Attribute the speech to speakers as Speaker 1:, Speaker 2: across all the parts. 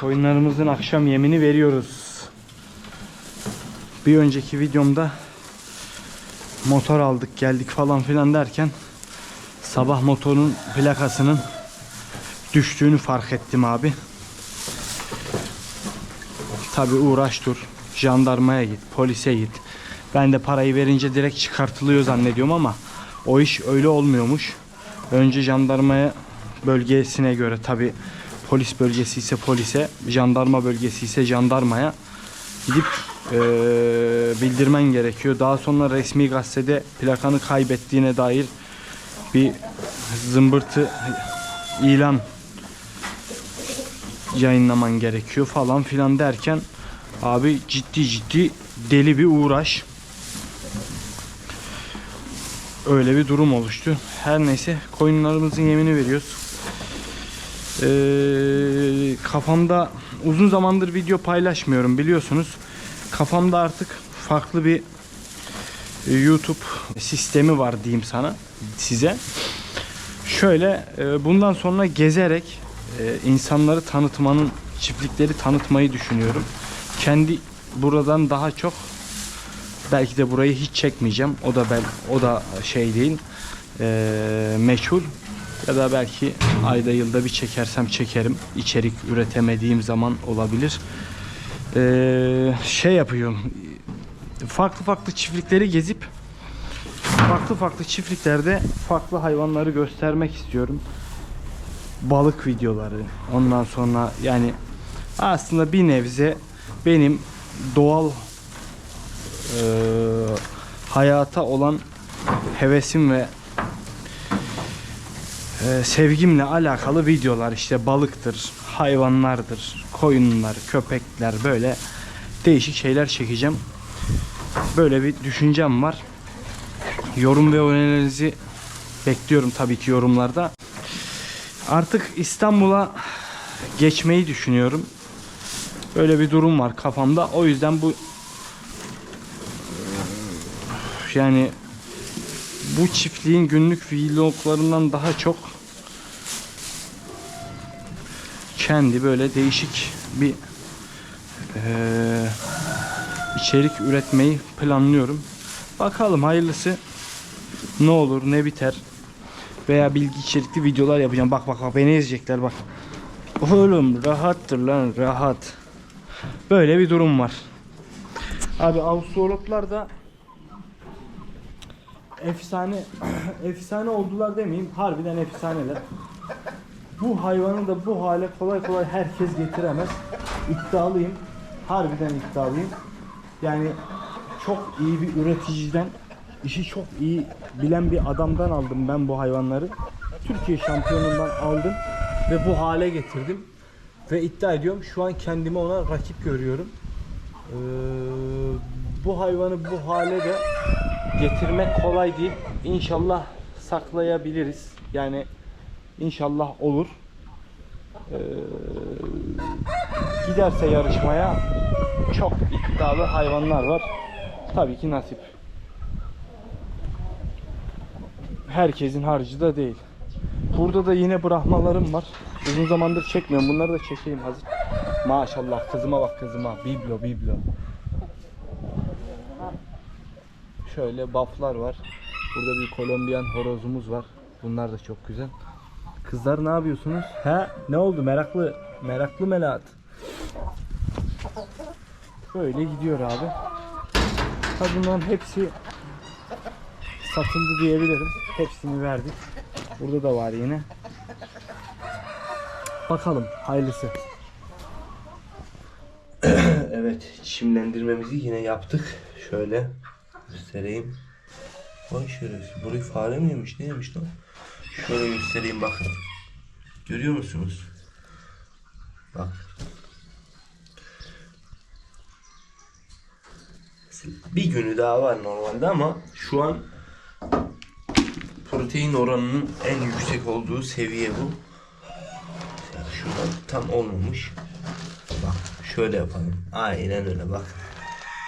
Speaker 1: Koyunlarımızın akşam yemini veriyoruz. Bir önceki videomda motor aldık geldik falan filan derken sabah motorun plakasının düştüğünü fark ettim abi. Tabi uğraş dur. Jandarmaya git, polise git. Ben de parayı verince direkt çıkartılıyor zannediyorum ama o iş öyle olmuyormuş. Önce jandarmaya bölgesine göre tabi polis bölgesi ise polise, jandarma bölgesi ise jandarmaya gidip eee, bildirmen gerekiyor. Daha sonra resmi gazetede plakanı kaybettiğine dair bir zımbırtı ilan yayınlaman gerekiyor falan filan derken abi ciddi ciddi deli bir uğraş. Öyle bir durum oluştu. Her neyse koyunlarımızın yemini veriyoruz. Ee, kafamda uzun zamandır video paylaşmıyorum biliyorsunuz. Kafamda artık farklı bir e, YouTube sistemi var diyeyim sana size. Şöyle e, bundan sonra gezerek e, insanları tanıtmanın çiftlikleri tanıtmayı düşünüyorum. Kendi buradan daha çok belki de burayı hiç çekmeyeceğim. O da ben o da şey değil. E, meşhur ya da belki ayda yılda bir çekersem çekerim. İçerik üretemediğim zaman olabilir. E, şey yapıyorum. Farklı farklı çiftlikleri gezip farklı farklı çiftliklerde farklı hayvanları göstermek istiyorum. Balık videoları. Ondan sonra yani aslında bir nebze benim doğal eee, hayata olan hevesim ve eee, sevgimle alakalı videolar işte balıktır, hayvanlardır, koyunlar, köpekler böyle değişik şeyler çekeceğim. Böyle bir düşüncem var. Yorum ve önerilerinizi bekliyorum tabii ki yorumlarda. Artık İstanbul'a geçmeyi düşünüyorum. Böyle bir durum var kafamda. O yüzden bu yani bu çiftliğin günlük vloglarından daha çok kendi böyle değişik bir eee, içerik üretmeyi planlıyorum. Bakalım hayırlısı ne olur ne biter veya bilgi içerikli videolar yapacağım. Bak bak bak beni ezecekler bak. Oğlum rahattır lan rahat. Böyle bir durum var. Abi Avustraloplar da efsane efsane oldular demeyeyim. Harbiden efsaneler. Bu hayvanı da bu hale kolay kolay herkes getiremez. İddialıyım. Harbiden iddialıyım. Yani çok iyi bir üreticiden, işi çok iyi bilen bir adamdan aldım ben bu hayvanları. Türkiye şampiyonundan aldım ve bu hale getirdim. Ve iddia ediyorum şu an kendimi ona rakip görüyorum. Ee, bu hayvanı bu hale de getirmek kolay değil. İnşallah saklayabiliriz. Yani inşallah olur. Ee, giderse yarışmaya çok iddialı hayvanlar var. Tabii ki nasip. Herkesin harcı da değil. Burada da yine bırakmalarım var. Uzun zamandır çekmiyorum. Bunları da çekeyim hazır. Maşallah kızıma bak kızıma. Biblo biblo. Şöyle baflar var. Burada bir Kolombiyan horozumuz var. Bunlar da çok güzel. Kızlar ne yapıyorsunuz? He? Ne oldu? Meraklı. Meraklı Melahat. Böyle gidiyor abi. Ha bunların hepsi satıldı diyebilirim. Hepsini verdik. Burada da var yine. Bakalım hayırlısı.
Speaker 2: evet, çimlendirmemizi yine yaptık. Şöyle göstereyim. Vay şerefsiz. Burayı fare mi yemiş? Ne yemiş lan? Şöyle göstereyim bakın. Görüyor musunuz? Bak. Bir günü daha var normalde ama şu an protein oranının en yüksek olduğu seviye bu. Yani şuradan tam olmamış. Bak şöyle yapalım. Aynen öyle bak.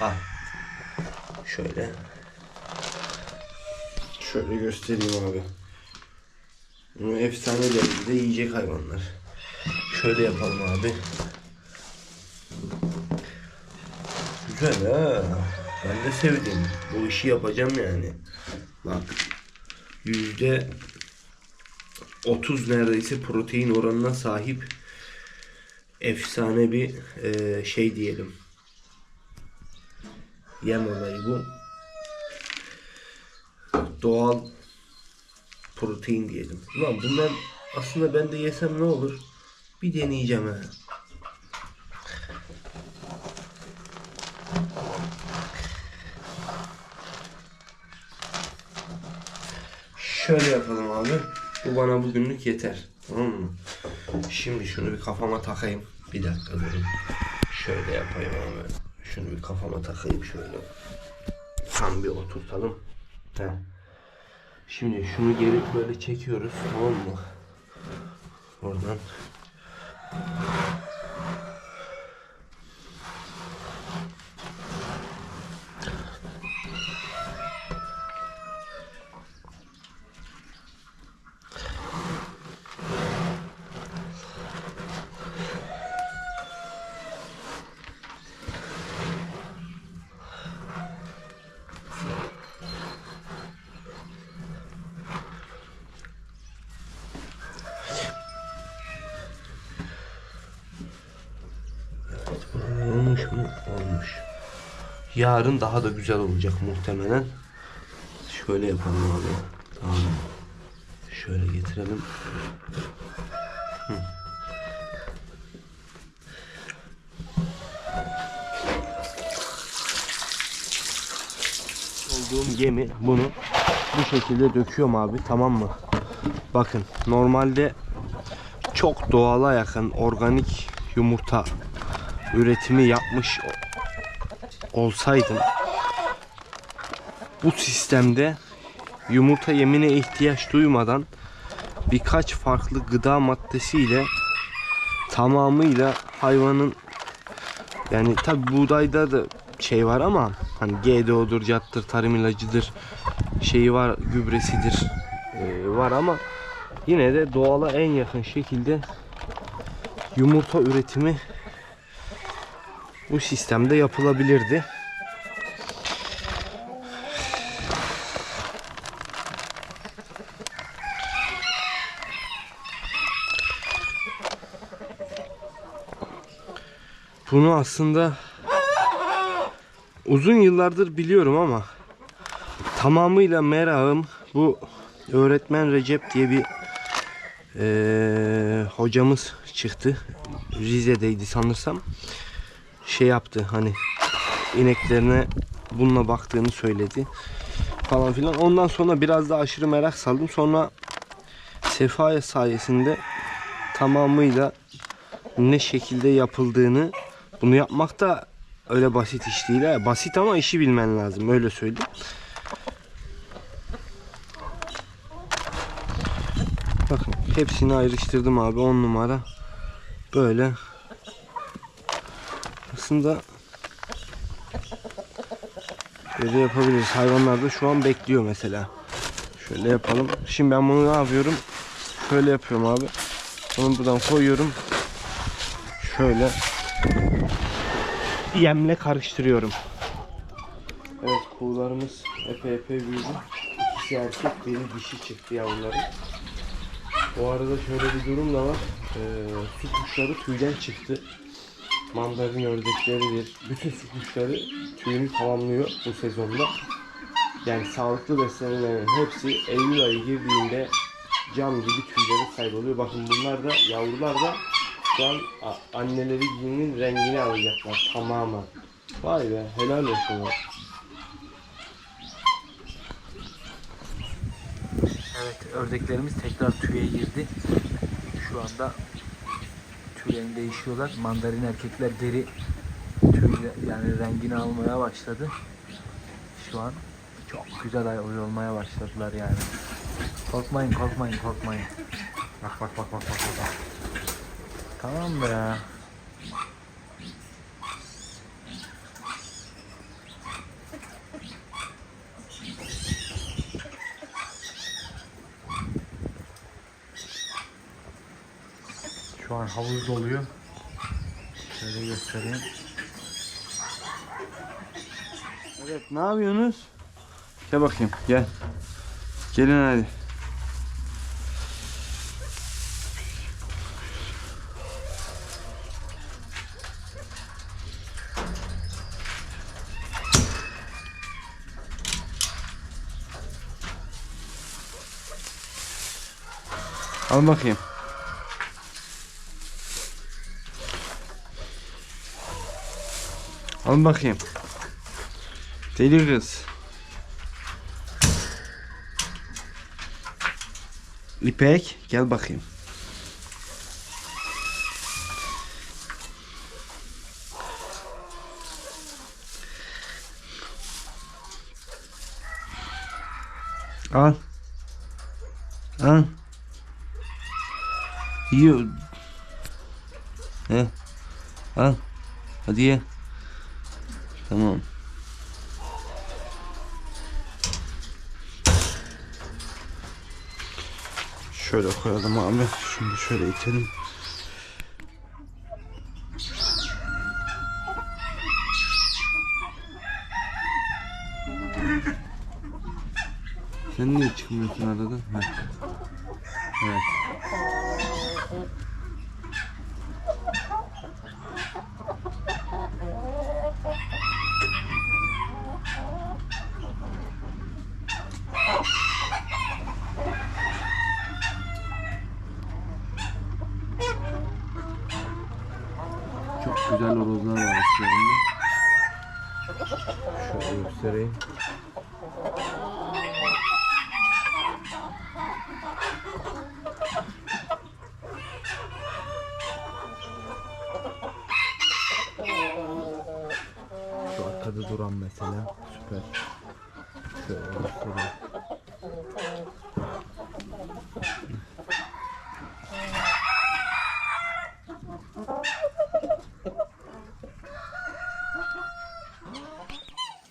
Speaker 2: Bak. Şöyle. Şöyle göstereyim abi. Efsane derecede yiyecek hayvanlar. Şöyle yapalım abi. Güzel ha. Ben de sevdim. Bu işi yapacağım yani. Bak. Yüzde 30 neredeyse protein oranına sahip efsane bir eee, şey diyelim. Yem olayı bu. Doğal protein diyelim. Ulan bunlar aslında ben de yesem ne olur? Bir deneyeceğim ha. Şöyle yapalım abi. Bu bana bugünlük yeter. Tamam mı? Şimdi şunu bir kafama takayım. Bir dakika durun. Şöyle yapayım abi. Şunu bir kafama takayım şöyle. Tam bir oturtalım. Heh. Şimdi şunu geri böyle çekiyoruz. Tamam mı? Oradan. Olmuş mu? Olmuş. Yarın daha da güzel olacak muhtemelen. Şöyle yapalım abi. Tamam. Şöyle getirelim. Olduğum gemi bunu bu şekilde döküyorum abi tamam mı? Bakın normalde çok doğala yakın organik yumurta üretimi yapmış olsaydım bu sistemde yumurta yemine ihtiyaç duymadan birkaç farklı gıda maddesiyle tamamıyla hayvanın yani tabi buğdayda da şey var ama hani GDO'dur, cattır, tarım ilacıdır, şeyi var, gübresidir ee, var ama yine de doğala en yakın şekilde yumurta üretimi bu sistemde yapılabilirdi. Bunu aslında uzun yıllardır biliyorum ama tamamıyla merakım bu öğretmen Recep diye bir eee, hocamız çıktı. Rize'deydi sanırsam. Şey yaptı hani ineklerine bununla baktığını söyledi falan filan. Ondan sonra biraz da aşırı merak saldım. Sonra Sefaya sayesinde tamamıyla ne şekilde yapıldığını bunu yapmak da öyle basit iş değil. ha. Basit ama işi bilmen lazım öyle söyleyeyim. Bakın hepsini ayrıştırdım abi 10 numara. Böyle. Aslında böyle yapabiliriz. Hayvanlar da şu an bekliyor mesela. Şöyle yapalım. Şimdi ben bunu ne yapıyorum? Şöyle yapıyorum abi. Onu buradan koyuyorum. Şöyle yemle karıştırıyorum. Evet kuğularımız epey epey büyüdü. İkisi erkek, biri dişi çıktı yavruları. Bu arada şöyle bir durum da var. Ee, su kuşları tüyden çıktı. Mandarin ördekleridir. Bütün su kuşları tüyünü tamamlıyor bu sezonda. Yani sağlıklı beslenenlerin hepsi Eylül ayı girdiğinde cam gibi tüylere sahip. Bakın bunlar da yavrular da şu an anneleri giyinin rengini alacaklar tamamen. Vay be helal olsun.
Speaker 3: Evet ördeklerimiz tekrar tüye girdi. Şu anda tüylerini değişiyorlar. Mandarin erkekler deri tüyle yani rengini almaya başladı. Şu an çok güzel ay oy olmaya başladılar yani. Korkmayın korkmayın korkmayın. Bak bak bak bak bak bak. Tamam be havuz doluyor.
Speaker 1: Şöyle göstereyim.
Speaker 2: Evet ne yapıyorsunuz? Gel bakayım gel. Gelin hadi. Al bakayım. Al bakayım. Deli kız. İpek gel bakayım. Al. Al. Yiyor. He. Al. Hadi ye. Tamam. Şöyle koyalım abi. Şunu şöyle itelim. Sen niye çıkmıyorsun aradan? Ha. Evet. Çok güzel horozlar var içlerinde. Şöyle göstereyim. Şu arkada duran mesela süper. Şöyle.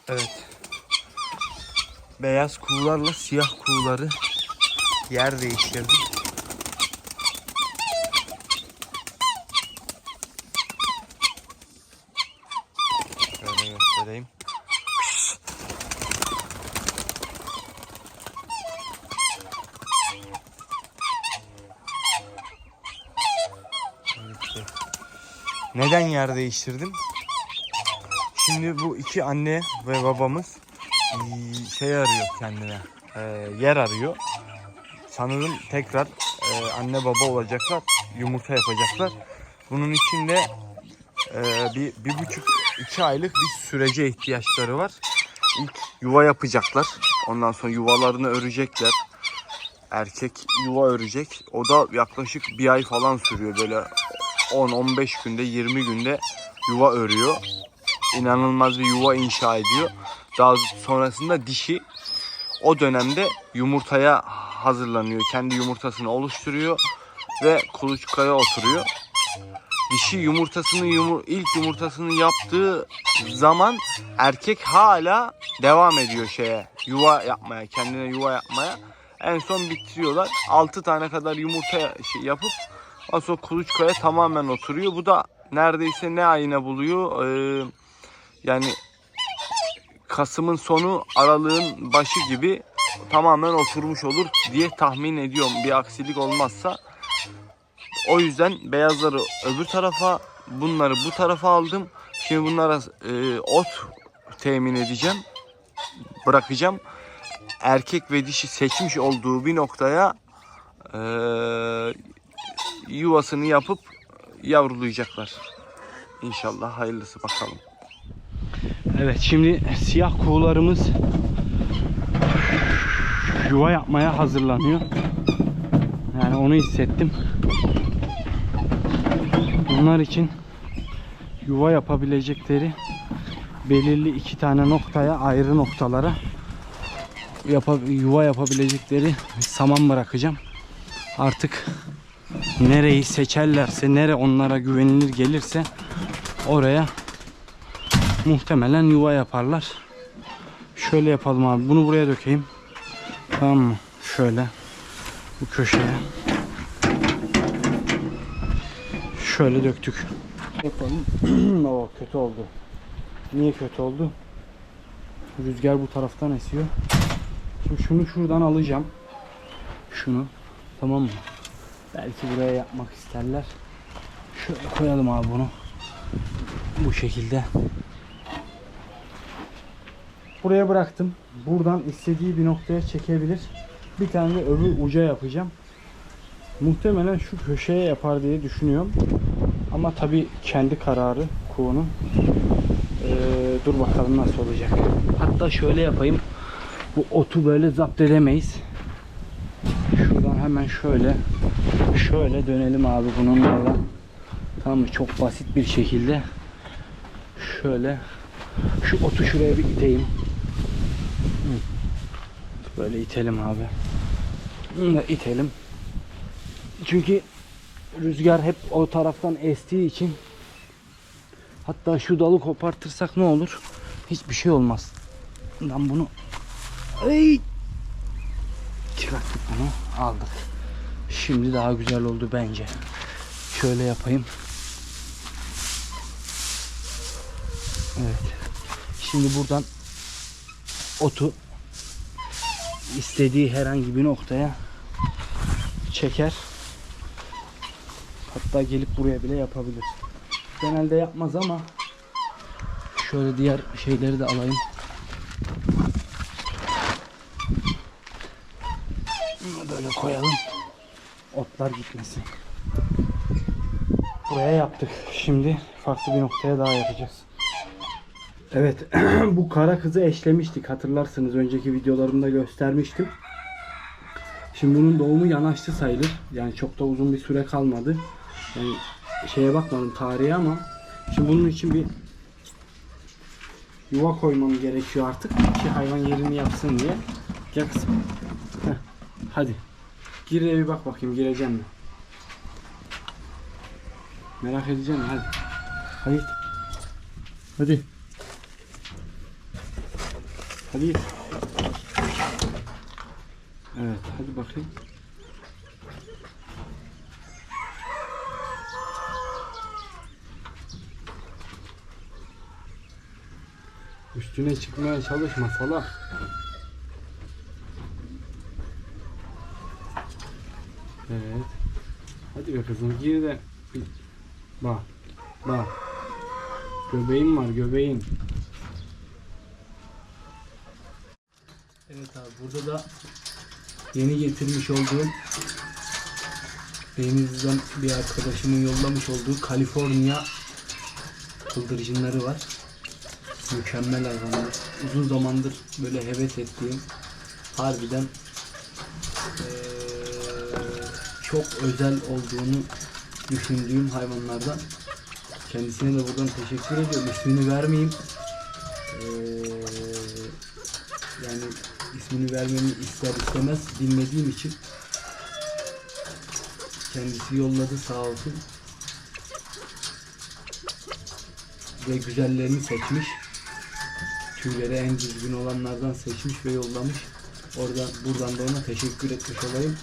Speaker 2: Evet. Beyaz kuğularla siyah kuğuları yer değiştirdim. Şöyle göstereyim. Evet. Neden yer değiştirdim? Şimdi bu iki anne ve babamız eee, şey arıyor kendine. eee, yer arıyor. Sanırım tekrar eee, anne baba olacaklar. Yumurta yapacaklar. Bunun için de bir, bir buçuk iki aylık bir sürece ihtiyaçları var. İlk yuva yapacaklar. Ondan sonra yuvalarını örecekler. Erkek yuva örecek. O da yaklaşık bir ay falan sürüyor. Böyle 10-15 günde 20 günde yuva örüyor inanılmaz bir yuva inşa ediyor. Daha sonrasında dişi o dönemde yumurtaya hazırlanıyor. Kendi yumurtasını oluşturuyor ve kuluçkaya oturuyor. Dişi yumurtasını yumur ilk yumurtasını yaptığı zaman erkek hala devam ediyor şeye yuva yapmaya, kendine yuva yapmaya. En son bitiriyorlar. 6 tane kadar yumurta şey yapıp sonra kuluçkaya tamamen oturuyor. Bu da neredeyse ne ayına buluyor? Ee, yani Kasım'ın sonu Aralığın başı gibi tamamen oturmuş olur diye tahmin ediyorum bir aksilik olmazsa. O yüzden beyazları öbür tarafa bunları bu tarafa aldım. Şimdi bunlara e, ot temin edeceğim. Bırakacağım. Erkek ve dişi seçmiş olduğu bir noktaya e, yuvasını yapıp yavrulayacaklar. İnşallah hayırlısı bakalım. Evet şimdi siyah kuğularımız yuva yapmaya hazırlanıyor. Yani onu hissettim. Bunlar için yuva yapabilecekleri belirli iki tane noktaya ayrı noktalara yapa, yuva yapabilecekleri saman bırakacağım. Artık nereyi seçerlerse, nere onlara güvenilir gelirse oraya muhtemelen yuva yaparlar. Şöyle yapalım abi. Bunu buraya dökeyim. Tamam mı? Şöyle. Bu köşeye. Şöyle döktük.
Speaker 1: Yapalım. o kötü oldu. Niye kötü oldu? Rüzgar bu taraftan esiyor. Şimdi şunu şuradan alacağım. Şunu. Tamam mı? Belki buraya yapmak isterler. Şöyle koyalım abi bunu. Bu şekilde. Buraya bıraktım. Buradan istediği bir noktaya çekebilir. Bir tane de öbür uca yapacağım. Muhtemelen şu köşeye yapar diye düşünüyorum. Ama tabii kendi kararı kuğunun. Ee, dur bakalım nasıl olacak. Hatta şöyle yapayım. Bu otu böyle zapt edemeyiz. Şuradan hemen şöyle şöyle dönelim abi bununla. Tamam? Çok basit bir şekilde şöyle şu otu şuraya bir iteyim. Böyle itelim abi. Bunu da itelim. Çünkü rüzgar hep o taraftan estiği için hatta şu dalı kopartırsak ne olur? Hiçbir şey olmaz. Ben bunu Ay! çıkarttık bunu aldık. Şimdi daha güzel oldu bence. Şöyle yapayım. Evet. Şimdi buradan otu istediği herhangi bir noktaya çeker. Hatta gelip buraya bile yapabilir. Genelde yapmaz ama şöyle diğer şeyleri de alayım. Bunu Böyle koyalım. Otlar gitmesin. Buraya yaptık. Şimdi farklı bir noktaya daha yapacağız. Evet, bu kara kızı eşlemiştik. Hatırlarsınız önceki videolarımda göstermiştim. Şimdi bunun doğumu yanaştı sayılır. Yani çok da uzun bir süre kalmadı. Yani şeye bakmadım tarihe ama şimdi bunun için bir yuva koymam gerekiyor artık ki hayvan yerini yapsın diye. Gel kızım. Heh, Hadi. Gir bir bak bakayım gireceğim mi? Merak edeceğim hadi. Hadi. Hadi. Hadi git. Evet hadi bakayım. Üstüne çıkmaya çalışma salak. Evet. Hadi be kızım gir de bak. Bak. Göbeğin var göbeğin. Evet abi burada da yeni getirmiş olduğum Denizli'den bir arkadaşımın yollamış olduğu Kaliforniya kıldırcınları var. Mükemmel hayvanlar. Uzun zamandır böyle heves ettiğim harbiden eee, çok özel olduğunu düşündüğüm hayvanlardan. Kendisine de buradan teşekkür ediyorum. İsmini vermeyeyim. Eee, yani ismini vermemi ister istemez bilmediğim için kendisi yolladı sağ olsun. Ve güzellerini seçmiş. Tüyleri en düzgün olanlardan seçmiş ve yollamış. Orada buradan da ona teşekkür etmiş olayım.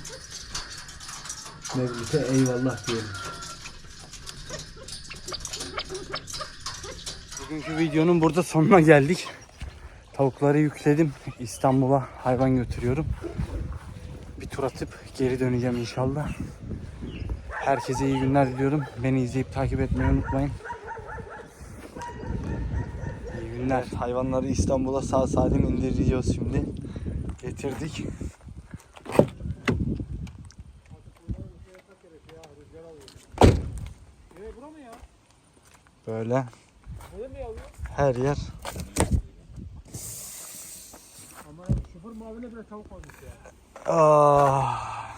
Speaker 1: Mevlüt'e eyvallah diyelim. Bugünkü videonun burada sonuna geldik. Tavukları yükledim. İstanbul'a hayvan götürüyorum. Bir tur atıp geri döneceğim inşallah. Herkese iyi günler diliyorum. Beni izleyip takip etmeyi unutmayın. İyi günler. Hayvanları İstanbul'a sağ salim indireceğiz şimdi. Getirdik. Böyle. Her yer.
Speaker 3: Ama sıfır mavine bile tavuk varmış ya.
Speaker 1: Ah.